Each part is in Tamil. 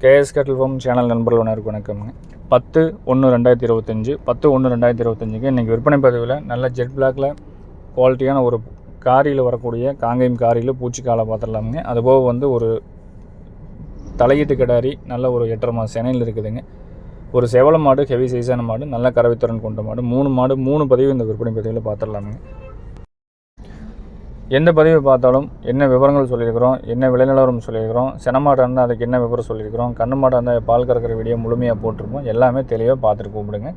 கேஎஸ் கட்டில் ஃபார்ம் சேனல் நண்பர்கள் ஒன்று வணக்கம்ங்க பத்து ஒன்று ரெண்டாயிரத்தி இருபத்தஞ்சி பத்து ஒன்று ரெண்டாயிரத்தி இருபத்தஞ்சிக்கு இன்றைக்கி விற்பனை பதிவில் நல்ல ஜெட் பிளாக்ல குவாலிட்டியான ஒரு காரியில் வரக்கூடிய காங்கேயம் காரியில் பூச்சிக்காலை பார்த்துடலாமுங்க. அதுபோக வந்து ஒரு தலையீட்டு கிடாரி நல்ல ஒரு எட்டரை மாதம் செனையில் இருக்குதுங்க. ஒரு செவல மாடு ஹெவி சைஸான மாடு நல்ல கறவைத்திறன் கொண்ட மாடு மூணு மாடு மூணு பதிவு இந்த விற்பனை பதிவில் பார்த்துடலாமுங்க. எந்த பதிவை பார்த்தாலும் என்ன விவரங்கள் சொல்லியிருக்கிறோம் என்ன விளைநிலவரம் சொல்லியிருக்கிறோம் செனமாட்டம் இருந்தால் அதுக்கு என்ன விவரம் சொல்லியிருக்கிறோம் கண்ணு மாட்டம் இருந்தால் பால் கறக்கிற வீடியோ முழுமையாக போட்டிருப்போம் எல்லாமே தெளிவாக பார்த்துட்டு கூப்பிடுங்க.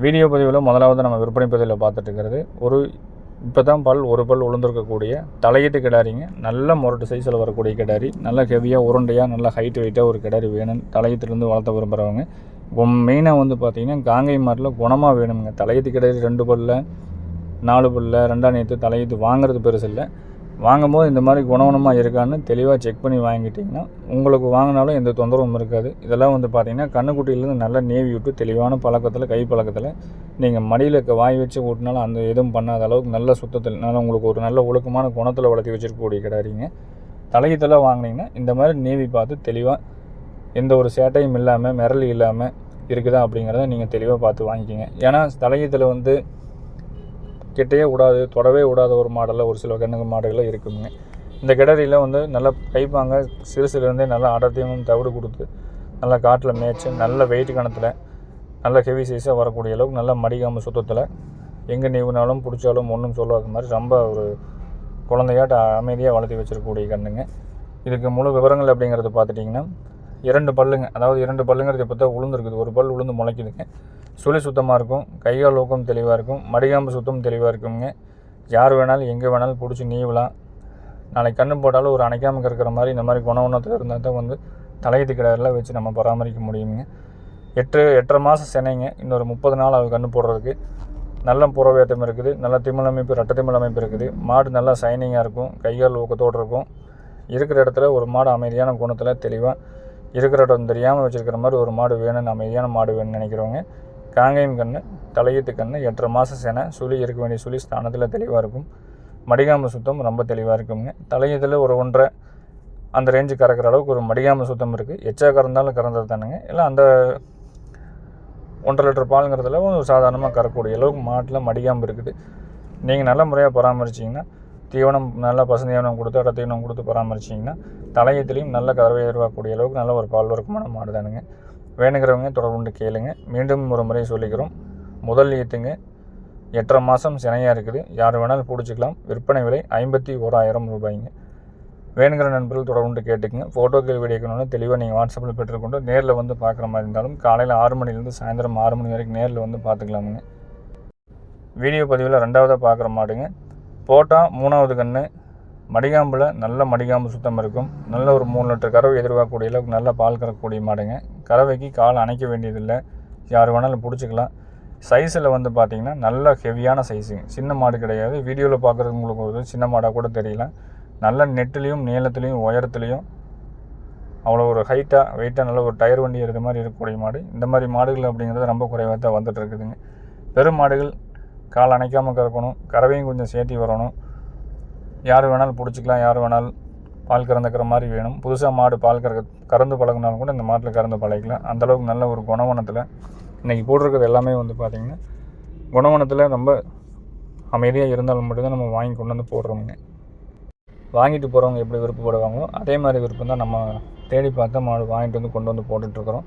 வீடியோ பதிவில் முதலாவது நம்ம விற்பனை பதிவில் பார்த்துட்டு இருக்கிறது ஒரு இப்போ தான் பல் ஒரு பல் உளுந்திருக்கக்கூடிய தலையீட்டு கிடாரிங்க நல்ல முரட்டு சைஸில் வரக்கூடிய கிடாரி நல்ல ஹெவியாக உருண்டையாக நல்ல ஹைட் வெயிட்டாக ஒரு கிடாரி வேணும் தலையத்துலேருந்து வளர்த்த விரும்புகிறவங்க மெயினாக வந்து பார்த்திங்கன்னா காங்கை மாட்டில் குணமாக வேணுங்க தலையத்து கிடாரி ரெண்டு பல்ல நாலு பல்ல ரெண்டாம் நேற்று தலையீத்து வாங்குறது பெருசு இல்லை. வாங்கும்போது இந்த மாதிரி குணவனமாக இருக்கான்னு தெளிவாக செக் பண்ணி வாங்கிட்டிங்கன்னா உங்களுக்கு வாங்கினாலும் எந்த தொந்தரவும் இருக்காது. இதெல்லாம் வந்து பார்த்திங்கன்னா கண்ணுக்குட்டியிலேருந்து நல்லா நேவி விட்டு தெளிவான பழக்கத்தில் கை பழக்கத்தில் நீங்கள் மடியில் இருக்க வாய் வச்சு ஊட்டினாலும் அந்த எதுவும் பண்ணாத அளவுக்கு நல்ல சுத்தத்தில் நல்லா உங்களுக்கு ஒரு நல்ல ஒழுக்கமான குணத்தில் வளர்த்தி வச்சுருக்கக்கூடிய கிடையாதுங்க தலையீத்தில் வாங்கினீங்கன்னா இந்த மாதிரி நேவி பார்த்து தெளிவாக எந்த ஒரு சேட்டையும் இல்லாமல் மிரளி இல்லாமல் இருக்குதா அப்படிங்கிறத நீங்கள் தெளிவாக பார்த்து வாங்கிக்கிங்க. ஏன்னா தலையத்தில் வந்து கிட்டையே விடாது தொடவே விடாத ஒரு மாடலில் ஒரு சில கண்ணுங்க மாடுகளில் இருக்குங்க. இந்த கிடரியில் வந்து நல்லா கைப்பாங்க. சிறு சிறுலேருந்தே நல்லா அடர்த்தியும் தவிடு கொடுத்து நல்லா காட்டில் மேய்ச்சி நல்ல வெயிட் கணத்தில் நல்ல ஹெவி சைஸாக வரக்கூடிய அளவுக்கு நல்ல மடிக்காமல் சுத்தத்தில் எங்கே நீவினாலும் பிடிச்சாலும் ஒன்றும் சொல்லாத மாதிரி ரொம்ப ஒரு குழந்தையாட்ட அமைதியாக வளர்த்தி வச்சிருக்கக்கூடிய கண்ணுங்க இதுக்கு முழு விவரங்கள் அப்படிங்கிறது பார்த்துட்டிங்கன்னா இரண்டு பல்லுங்க. அதாவது இரண்டு பல்லுங்கிறது இப்போ தான் உளுந்துருக்குது. ஒரு பல் உளுந்து முளைக்குதுங்க. சுழி சுத்தமாக இருக்கும். கைகால் ஊக்கம் தெளிவாக இருக்கும். மடிகாம்பு சுத்தம் தெளிவாக இருக்குங்க. யார் வேணாலும் எங்கே வேணாலும் பிடிச்சி நீவலாம். நாளைக்கு கண்ணு போட்டாலும் ஒரு அணைக்காமல் இருக்கிற மாதிரி இந்த மாதிரி குணவுணத்தில் இருந்தால் தான் வந்து தலையீத்து கிடாரில் வச்சு நம்ம பராமரிக்க முடியுங்க. எட்டு எட்டரை மாதம் சென்னைங்க. இன்னொரு முப்பது நாள் அது கண்ணு போடுறதுக்கு. நல்ல புறவேத்தம் இருக்குது. நல்ல திமிழ் அமைப்பு ரட்ட திமிழ் அமைப்பு இருக்குது. மாடு நல்லா சைனிங்காக இருக்கும். கைகால் ஊக்கத்தோடு இருக்கும். இருக்கிற இடத்துல ஒரு மாடு அமைதியான குணத்தில் தெளிவாக இருக்கிற இடம் தெரியாமல் வச்சுருக்கிற மாதிரி ஒரு மாடு வேணும்னு அமைதியான மாடு வேணும்னு நினைக்கிறவங்க காங்கேயம் கன்று தலையீட்டு கன்று எட்டரை மாதம் சென சுழி இருக்க வேண்டிய சுழி ஸ்தானத்தில் தெளிவாக இருக்கும். மடிகாம சுத்தம் ரொம்ப தெளிவாக இருக்குங்க. தலையத்தில் ஒரு ஒன்றரை அந்த ரேஞ்சு கறக்கிற அளவுக்கு ஒரு மடிகாம சுத்தம் இருக்குது எச்சா கறந்தாலும் கறந்தது தானுங்க. இல்லை அந்த ஒன்றரை லிட்டர் பாலுங்கிறதுல ஒரு சாதாரணமாக கறக்கூடிய அளவுக்கு மாட்டில் மடிகாம்பு இருக்குது. நீங்கள் நல்ல முறையாக பராமரிச்சிங்கன்னா தீவனம் நல்லா பசுந்தீவனம் கொடுத்து அடை தீவனம் கொடுத்து பராமரிச்சிங்கன்னா தலையத்திலையும் நல்ல கறவை எதிர்பார்க்கக்கூடிய அளவுக்கு நல்ல ஒரு பால் வர்க்கமான மாடு தானுங்க வேணுங்கிறவங்க தொடர்புண்டு கேளுங்க. மீண்டும் ஒரு முறை சொல்லிக்கிறோம். முதல் ஈத்துங்க. எட்டரை மாதம் சினையாக இருக்குது. யார் வேணாலும் பிடிச்சிக்கலாம். விற்பனை விலை ஐம்பத்தி ஓராயிரம் ரூபாய்ங்க. வேணுங்கிற நண்பர்கள் தொடர்புண்டு கேட்டுக்குங்க. ஃபோட்டோக்கள் வீடியோக்கணும்னு தெளிவாக நீங்கள் வாட்ஸ்அப்பில் பெற்றுக்கொண்டு நேரில் வந்து பார்க்குற மாதிரி இருந்தாலும் காலையில் ஆறு மணிலேருந்து சாயந்தரம் ஆறு மணி வரைக்கும் நேரில் வந்து பார்த்துக்கலாமுங்க. வீடியோ பதிவில் ரெண்டாவதாக பார்க்குற மாடுங்க. போட்டால் மூணாவது கன்று மடிகாம்பில் நல்ல மடிகாம்பு சுத்தம் இருக்கும். நல்ல ஒரு மூணு லிட்டர் கறவை எதிர்பார்க்கக்கூடிய அளவுக்கு நல்ல பால் கறக்கக்கூடிய மாடுங்க. கறவைக்கு கால் அணைக்க வேண்டியதில்லை. யார் வேணாலும் பிடிச்சிக்கலாம். சைஸில் வந்து பார்த்திங்கன்னா நல்ல ஹெவியான சைஸுங்க. சின்ன மாடு கிடையாது. வீடியோவில் பார்க்குறது உங்களுக்கு ஒரு சின்ன மாடாக கூட தெரியல. நல்ல நெட்டுலேயும் நீளத்துலேயும் உயரத்துலேயும் அவ்வளோ ஒரு ஹைட்டாக வெயிட்டாக நல்ல ஒரு டயர் வண்டி இருக்கிற மாதிரி இருக்கக்கூடிய மாடு. இந்த மாதிரி மாடுகள் அப்படிங்கிறது ரொம்ப குறைவாக தான் வந்துட்டு இருக்குதுங்க. பெரும் மாடுகள் கால் அணைக்காமல் கறக்கணும். கறவையும் கொஞ்சம் சேர்த்தி வரணும். யார் வேணாலும் பிடிச்சிக்கலாம் யார் வேணாலும் பால் கறந்துக்கிற மாதிரி வேணும். புதுசாக மாடு பால் கறக்க கறந்து பழகினாலும் கூட இந்த மாட்டில் கறந்து பழகிக்கலாம். அந்தளவுக்கு நல்ல ஒரு குணவனத்தில் இன்றைக்கி போட்டிருக்கிறது எல்லாமே வந்து பார்த்திங்கன்னா குணவனத்தில் ரொம்ப அமைதியாக இருந்தாலும் மட்டும்தான் நம்ம வாங்கி கொண்டு வந்து போடுறோமுங்க. வாங்கிட்டு போகிறவங்க எப்படி விருப்பப்படுவாங்களோ அதே மாதிரி விருப்பம் தான் நம்ம தேடி பார்த்தா மாடு வாங்கிட்டு வந்து கொண்டு வந்து போட்டுட்ருக்குறோம்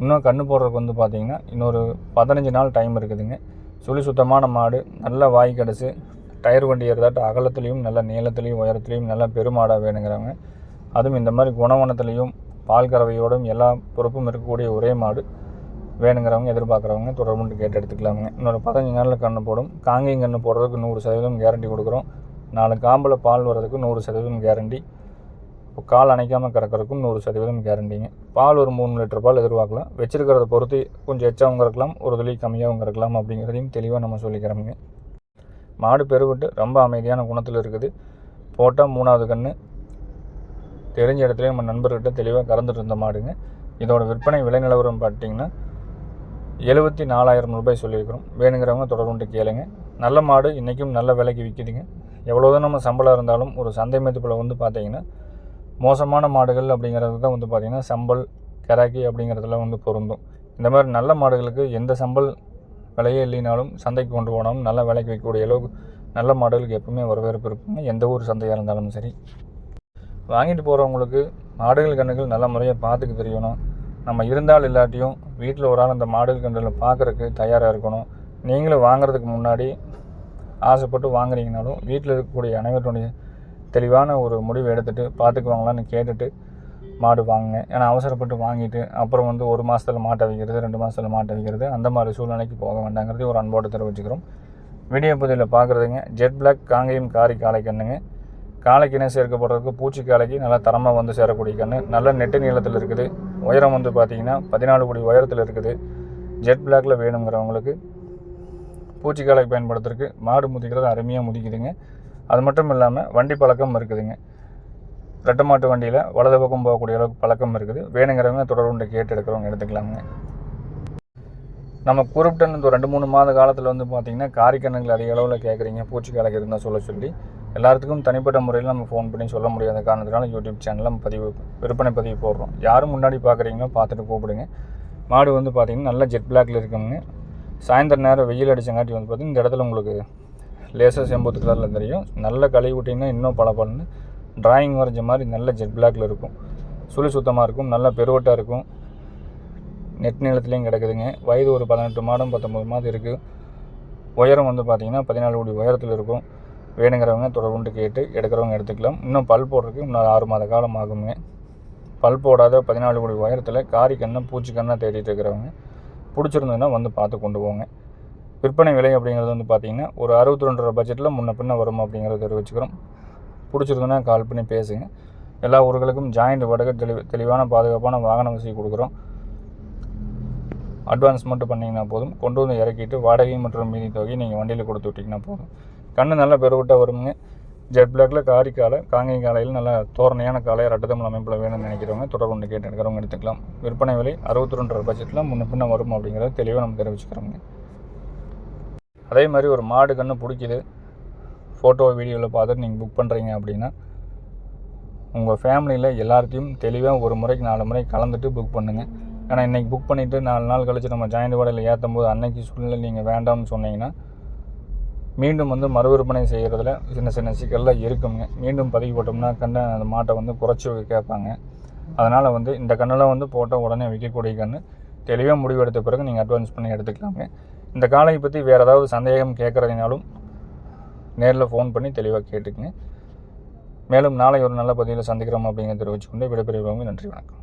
இன்னும் கன்று போடுறதுக்கு வந்து பார்த்திங்கன்னா இன்னொரு பதினஞ்சு நாள் டைம் இருக்குதுங்க. சுழி சுத்தமான மாடு நல்ல வாய் கிடச்சி டயர் வண்டி ஏறதாட்டு அகலத்துலேயும் நல்ல நீளத்துலேயும் உயரத்துலேயும் நல்ல பெருமாடாக வேணுங்கிறவங்க. அதுவும் இந்த மாதிரி குணவனத்துலேயும் பால் கறவையோடும் எல்லா பொறுப்பும் இருக்கக்கூடிய ஒரே மாடு வேணுங்கிறவங்க எதிர்பார்க்குறவங்க தொடர்புண்டு கேட்டு எடுத்துக்கலாமுங்க. இன்னொரு பதினஞ்சு நாளில் கன்று போடும். காங்கேயம் கன்று போடுறதுக்கு நூறு சதவீதம் கேரண்டி கொடுக்குறோம். நாலு காம்பில் பால் வர்றதுக்கு நூறு சதவீதம் கேரண்டி இப்போ கால் அணைக்காமல் கறக்கிறதுக்கும் நூறு சதவீதம் கேரண்டிங்க. பால் ஒரு மூணு லிட்டர் பால் எதிர்பார்க்கலாம் வச்சிருக்கிறத பொறுத்து கொஞ்சம் எச்சாவும் கறக்கலாம் ஒரு துளி கம்மியாகவும் கறக்கலாம் அப்படிங்கிறதையும் தெளிவாக நம்ம சொல்லிக்கிறோமுங்க. மாடு பெருவிட்டு ரொம்ப அமைதியான குணத்தில் இருக்குது. போட்டால் மூணாவது கன்று தெரிஞ்ச இடத்துல நம்ம நண்பர்கிட்ட தெளிவாக கறந்துட்டு இருந்த மாடுங்க. இதோட விற்பனை விலை நிலவரம் பார்த்தீங்கன்னா எழுபத்தி நாலாயிரம் ரூபாய் சொல்லியிருக்கிறோம். வேணுங்கிறவங்க தொடர்புண்டு கேளுங்க. நல்ல மாடு இன்றைக்கும் நல்ல விலைக்கு விற்கிதுங்க எவ்வளோதான் நம்ம சம்பளம் இருந்தாலும் ஒரு சந்தை மதிப்பில் வந்து பார்த்தீங்கன்னா மோசமான மாடுகள் அப்படிங்கிறது தான் வந்து பார்த்திங்கன்னா சம்பல் கெராக்கி அப்படிங்கிறதுல வந்து பொருந்தும். இந்த மாதிரி நல்ல மாடுகளுக்கு எந்த சம்பல் விலையே இல்லைனாலும் சந்தைக்கு கொண்டு போனாலும் நல்ல விலைக்கு வைக்கக்கூடிய அளவுக்கு நல்ல மாடுகளுக்கு எப்பவுமே வரவேற்பு இருக்குங்க. எந்த ஊர் சந்தையாக இருந்தாலும் சரி. வாங்கிட்டு போகிறவங்களுக்கு மாடுகள் கன்றுகள் நல்ல முறையாக பார்த்துக்க தெரியணும். நம்ம இருந்தால் இல்லாட்டியும் வீட்டில் ஒரு ஆள் அந்த மாடுகள் கன்றுகளை பார்க்குறக்கு தயாராக இருக்கணும். நீங்களும் வாங்குறதுக்கு முன்னாடி ஆசைப்பட்டு வாங்குறீங்கனாலும் வீட்டில் இருக்கக்கூடிய அனைவருடைய தெளிவான ஒரு முடிவு எடுத்துகிட்டு பார்த்துக்குவாங்களான்னு கேட்டுட்டு மாடு வாங்குங்க. ஏன்னா அவசரப்பட்டு வாங்கிட்டு அப்புறம் வந்து ஒரு மாதத்தில் மாட்டை வைக்கிறது ரெண்டு மாதத்தில் மாட்டை வைக்கிறது அந்த மாதிரி சூழ்நிலைக்கு போக வேண்டாங்கிறது ஒரு அன்போடு தெரிவிச்சுக்கிறோம். வீடியோ பதிவில் பார்க்குறதுங்க ஜெட் பிளாக் காங்கையும் காரி காளை கண்ணுங்க. காளைக்கு இணை சேர்க்கப்படுறதுக்கு பூச்சி காலைக்கு நல்லா தரமாக வந்து சேரக்கூடிய கன்று நல்ல நெட்டு நீளத்தில் இருக்குது. உயரம் வந்து பார்த்திங்கன்னா பதினாலு கோடி உயரத்தில் இருக்குது. ஜெட் பிளாக்கில் வேணுங்கிறவங்களுக்கு பூச்சிக்காலைக்கு பயன்படுத்துறதுக்கு மாடு முதிக்கிறது அருமையாக முதிக்குதுங்க. அது மட்டும் இல்லாமல் வண்டி பழக்கம் இருக்குதுங்க. ரெட்டை மாட்டு வண்டியில் வலது பக்கம் போகக்கூடிய அளவுக்கு பழக்கம் இருக்குது. வேணுங்கிறவங்க தொடர்புண்டு கேட்டு எடுக்கிறவங்க எடுத்துக்கலாமுங்க. நம்ம குறிப்பிட்ட இந்த ரெண்டு மூணு மாத காலத்தில் வந்து பார்த்திங்கன்னா காரிக்கண்ணுகள் அதிக அளவில் கேட்குறீங்க பூச்சிக்காலைக்கு இருந்தால் சொல்ல சொல்லி. எல்லாத்துக்கும் தனிப்பட்ட முறையில் நம்ம ஃபோன் பண்ணி சொல்ல முடியாத காரணத்தினால யூடியூப் சேனலில் நம்ம பதிவு விற்பனை பதிவு போடுறோம். யாரும் முன்னாடி பார்க்குறீங்களோ பார்த்துட்டு கூப்பிடுங்க மாடு வந்து பார்த்திங்கன்னா நல்ல ஜெட் பிளாக்ல இருக்குங்க. சாயந்தரம் நேரம் வெயில் அடிச்சங்காட்டி வந்து பார்த்திங்கன்னா இந்த இடத்துல உங்களுக்கு லேசர் செம்பூத்து கலரில் தெரியும். நல்ல கழுவி விட்டிங்கன்னா இன்னும் பல பலன்னு ட்ராயிங் வரைஞ்ச மாதிரி நல்ல ஜெட் பிளாக்ல இருக்கும். சுழி சுத்தமாக இருக்கும். நல்ல பெருவட்டாக இருக்கும். நெட் நீளத்துலேயும் கிடக்குதுங்க. வயது ஒரு பதினெட்டு மாதம் பத்தொம்பது மாதம் இருக்குது உயரம் வந்து பார்த்திங்கன்னா பதினாலு கோடி உயரத்தில் இருக்கும். வேணுங்கிறவங்க தொடர்புண்டு கேட்டு எடுக்கிறவங்க எடுத்துக்கலாம். இன்னும் பல் போடுறதுக்கு இன்னும் ஆறு மாத காலம் ஆகுங்க. பல் போடாத பதினாலு கோடி உயரத்தில் காரி கண்ணை பூச்சி கண்ணை தேடிட்டு இருக்கிறவங்க. பிடிச்சிருந்ததுன்னா வந்து பார்த்து கொண்டு போங்க. விற்பனை விலை அப்படிங்கிறது வந்து பார்த்திங்கன்னா ஒரு அறுபத்தி ரெண்டு ரூபா பட்ஜெட்டில் முன்ன பின்ன வரும் அப்படிங்கிறத தெரிவிச்சுக்கிறோம். பிடிச்சிருந்தோன்னா கால் பண்ணி பேசுங்க. எல்லா ஊர்களுக்கும் ஜாயிண்ட் வடக்கு தெளி தெளிவான பாதுகாப்பான வாகன வசதி கொடுக்குறோம். அட்வான்ஸ் மட்டும் பண்ணிங்கன்னா போதும். கொண்டு வந்து இறக்கிட்டு வாடகை மற்றும் மீதி தொகையை நீங்கள் வண்டியில் கொடுத்து விட்டிங்கன்னா போதும். கண்ணு நல்லா பெருவிட்டாக வருங்க. ஜெட் பிளாக்ல காரி காலை காங்கை காலையில் நல்ல தோரணையான காலை ரட்டத்தமிழ் அமைப்பில் வேணும்னு நினைக்கிறவங்க தொடர்பு கொண்டு கேட்டு எடுக்கிறவங்க எடுத்துக்கலாம். விற்பனை விலை அறுபத்தி ரெண்டு பட்ஜெட்டில் முன்ன பின்ன வரும் அப்படிங்கிறத தெளிவாக நம்ம தெரிவிச்சுக்கிறோங்க. அதே மாதிரி ஒரு மாடு கன்று பிடிக்குது. ஃபோட்டோ வீடியோவில் பார்த்துட்டு நீங்கள் புக் பண்ணுறீங்க அப்படின்னா உங்கள் ஃபேமிலியில் எல்லாத்தையும் தெளிவாக ஒரு முறைக்கு நாலு முறை கலந்துட்டு புக் பண்ணுங்கள் ஏன்னா இன்றைக்கி புக் பண்ணிவிட்டு நாலு நாள் கழித்து நம்ம ஜாயிண்ட் வாடையில் ஏற்றும் போது அன்னைக்கு சூழ்நிலை நீங்கள் வேண்டாம்னு சொன்னீங்கன்னா மீண்டும் வந்து மறுவிற்பனை செய்கிறதுல சின்ன சின்ன சிக்கல்லாம் இருக்குங்க. மீண்டும் பதிவு போட்டோம்னா கண்ணை அந்த மாட்டை வந்து குறைச்சி கேட்பாங்க. அதனால் வந்து இந்த கண்ணெல்லாம் வந்து போட்டால் உடனே விற்கக்கூடிய கன்று தெளிவாக முடிவெடுத்த பிறகு நீங்கள் அட்வான்ஸ் பண்ணி எடுத்துக்கலாங்க இந்த காலையை பற்றி வேறு ஏதாவது சந்தேகம் கேட்குறதுனாலும் நேரில் ஃபோன் பண்ணி தெளிவாக கேட்டுக்குங்க. மேலும் நாளை ஒரு நல்ல பதிவில் சந்திக்கிறோம் அப்படிங்கிறத தெரிவிச்சுக்கொண்டு விடைபெறுகிறவங்க நன்றி வணக்கம்.